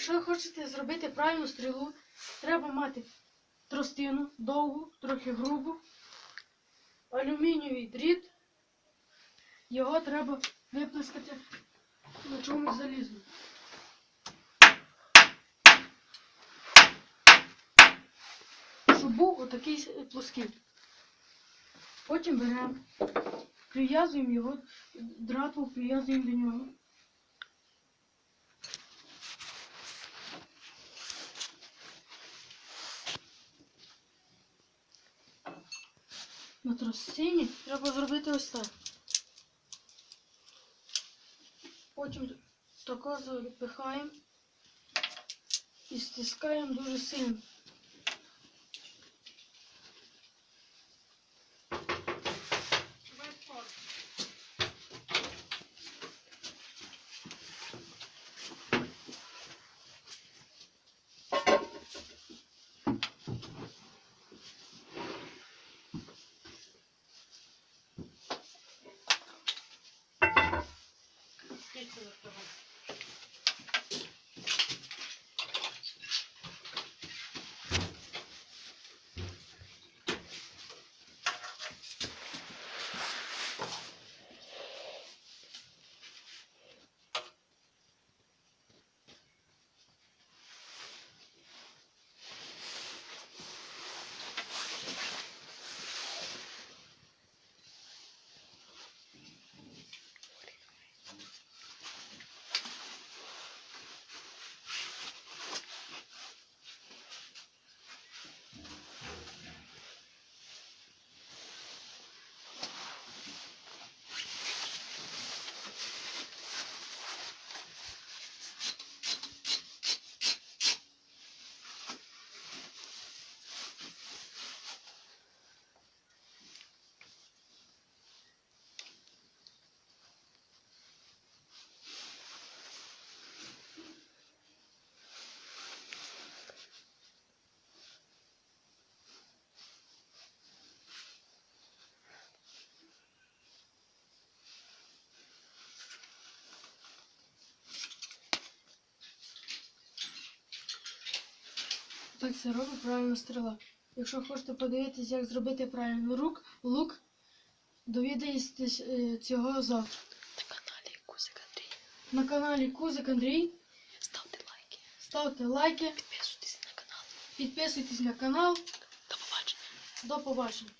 якщо ви хочете зробити правильну стрілу, треба мати тростину довгу, трохи грубу, алюмінієвий дріт. Його треба виплескати на чомусь залізному. Щоб був отакий плоский. Потім беремо, прив'язуємо його, дратву прив'язуємо до нього. На тростині треба зробити ось так. Потім тако запихаємо і стискаємо дуже сильно. পেট চলে Так це робить правильна стріла. Якщо хочете подивитись, як зробити правильно рук, лук, довідаєтесь е, цього завтра. На каналі Кузик Андрій. На каналі Кузик Андрій. Ставте лайки, Ставте лайки, підписуйтесь на канал. підписуйтесь на канал. До побачення. До побачення.